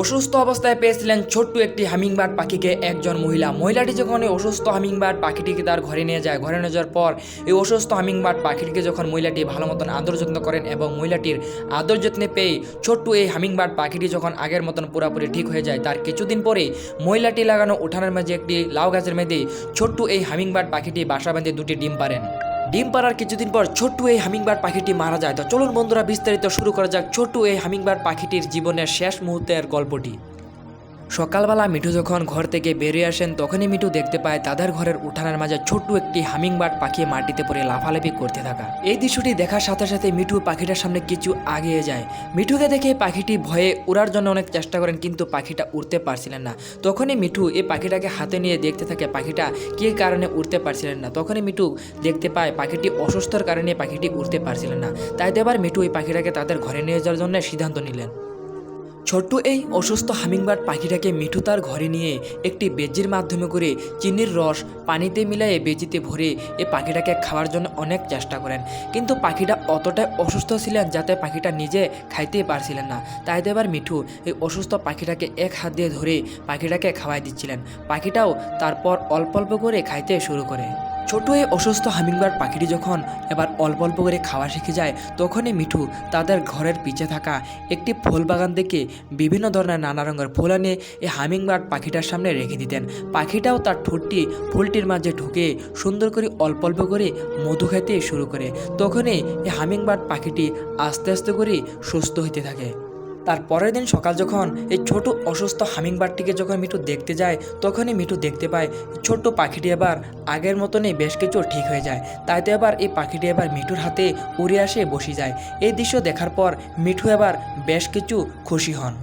অসুস্থ অবস্থায় পেয়েছিলেন ছোট্ট একটি হামিংবার্ড পাখিকে। একজন মহিলা। মহিলাটি যখন এই অসুস্থ হামিংবার্ড পাখিটিকে তার ঘরে নিয়ে যায়, ঘরে নিয়ে যাওয়ার পর এই অসুস্থ হামিংবার্ড পাখিটিকে যখন মহিলাটি ভালো মতন আদর যত্ন করেন এবং মহিলাটির আদর যত্নে পেয়ে ছোট্ট এই হামিংবার্ড পাখিটি যখন আগের মতন পুরোপুরি ঠিক হয়ে যায়, তার কিছুদিন পরে মহিলাটি লাগানো উঠানের মাঝে একটি লাউ গাছের মধ্যে ছোট্ট এই হামিংবার্ড পাখিটি বাসা বেঁধে দুটি ডিম পারেন ডিম পাড়ার কিছুদিন পর ছোট্টু এই হামিংবার পাখিটি মারা যায়। তো চলুন বন্ধুরা, বিস্তারিত শুরু করা যাক ছোট্টু এই হামিংবার পাখিটির জীবনের শেষ মুহূর্তের গল্পটি। সকালবেলা মিঠু যখন ঘর থেকে বেরিয়ে আসেন, তখনই মিঠু দেখতে পায় তাদের ঘরের উঠানের মাঝে ছোট্ট একটি হামিং হামিংবার্ড পাখি মাটিতে পড়ে লাফালাফি করতে থাকা। এই দৃশ্যটি দেখার সাথে সাথে মিঠু পাখিটার সামনে কিছু আগিয়ে যায়। মিঠুকে দেখে পাখিটি ভয়ে উড়ার জন্য অনেক চেষ্টা করেন, কিন্তু পাখিটা উড়তে পারছিলেন না। তখনই মিঠু এই পাখিটাকে হাতে নিয়ে দেখতে থাকে, পাখিটা কী কারণে উড়তে পারছিলেন না? তখনই মিঠু দেখতে পায় পাখিটি অসুস্থর কারণে পাখিটি উড়তে পারছিলেন না। তাই তো মিঠু এই পাখিটাকে তাদের ঘরে নিয়ে যাওয়ার জন্য সিদ্ধান্ত নিলেন। ছোট্ট এই অসুস্থ হামিংবার্ড পাখিটাকে মিঠু তার ঘরে নিয়ে একটি বেজির মাধ্যমে করে চিনির রস পানিতে মিলিয়ে বেজিতে ভরে এই পাখিটাকে খাওয়ার জন্য অনেক চেষ্টা করেন। কিন্তু পাখিটা অতটাই অসুস্থ ছিলেন যাতে পাখিটা নিজে খাইতেই পারছিলেন না। তাই তো এবার মিঠু এই অসুস্থ পাখিটাকে এক হাত দিয়ে ধরে পাখিটাকে খাওয়াই দিচ্ছিলেন। পাখিটাও তারপর অল্প অল্প করে খাইতে শুরু করে। ছোট এই অসুস্থ হামিংবার্ড পাখিটি যখন এবার অল্প অল্প করে খাওয়া শিখে যায়, তখনই মিঠু তাদের ঘরের পিছে থাকা একটি ফুল বাগান থেকে বিভিন্ন ধরনের নানা রঙের ফুল এনে এই হামিংবার্ড পাখিটার সামনে রেখে দিতেন। পাখিটাও তার ঠোঁটটি ফুলটির মাঝে ঢুকে সুন্দর করে অল্প অল্প করে মধু খেতে শুরু করে। তখনই এই হামিংবার্ড পাখিটি আস্তে আস্তে করে সুস্থ হতে থাকে। তার পরের দিন সকাল যখন এই ছোট অসুস্থ হামিংবার্ডটিকে যখন মিঠু দেখতে যায়, তখনই মিঠু দেখতে পায় ছোট্ট পাখিটি এবার আগের মতনই বেশ কিছু ঠিক হয়ে যায়। তাই তো এবার এই পাখিটি এবার মিঠুর হাতে উড়ে আসে বসে যায়। এই দৃশ্য দেখার পর মিঠু এবার বেশ কিছু খুশি হন।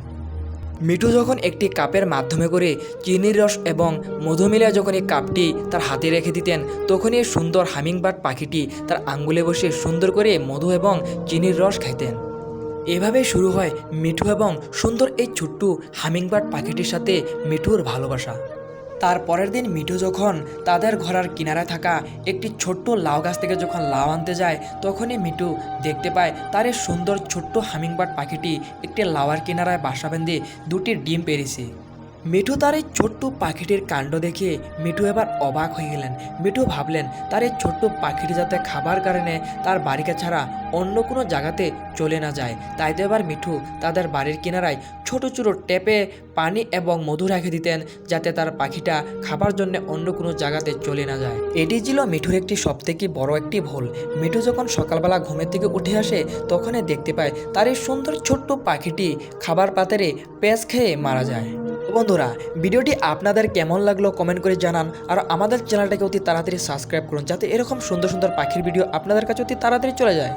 মিঠু যখন একটি কাপের মাধ্যমে করে চিনির রস এবং মধু মিলিয়ে যখন এই কাপটি তার হাতে রেখে দিতেন, তখনই এই সুন্দর হামিংবার্ড পাখিটি তার আঙ্গুলে বসে সুন্দর করে মধু এবং চিনির রস খাইতেন। এভাবে শুরু হয় মিঠু এবং সুন্দর এই ছোট্ট হামিংবার্ড পাখিটির সাথে মিঠুর ভালোবাসা। তার পরের দিন মিঠু যখন তাদের ঘরের কিনারে থাকা একটি ছোট্ট লাউ গাছ থেকে যখন লাউ আনতে যায়, তখনই মিঠু দেখতে পায় তার এই সুন্দর ছোট্ট হামিংবার্ড পাখিটি একটি লাউয়ার কিনারায় বাসা বেঁধে দুটি ডিম পেরেছে মিঠু তার এই ছোট্ট পাখিটির কাণ্ড দেখে মিঠু এবার অবাক হয়ে গেলেন। মিঠু ভাবলেন, তার এই ছোট্ট পাখিটি যাতে খাবার কারণে তার বাড়িকে ছাড়া অন্য কোনো জায়গাতে চলে না যায়, তাই তো এবার মিঠু তাদের বাড়ির কিনারায় ছোট ছোট টেপে পানি এবং মধু রেখে দিতেন, যাতে তার পাখিটা খাবার জন্য অন্য কোনো জায়গাতে চলে না যায়। এটি ছিল মিঠুর একটি সবথেকে বড় একটি ভুল। মিঠু যখন সকালবেলা ঘুমের থেকে উঠে আসে, তখনই দেখতে পায় তার এই সুন্দর ছোট্ট পাখিটি খাবার পাতেরে পেঁচ খেয়ে মারা যায়। বন্ধুরা, ভিডিওটি আপনাদের কেমন লাগল কমেন্ট করে জানান আর আমাদের চ্যানেলটাকে অতি তাড়াতাড়ি সাবস্ক্রাইব করুন যাতে এরকম সুন্দর সুন্দর পাখির ভিডিও আপনাদের কাছে অতি তাড়াতাড়ি চলে যায়।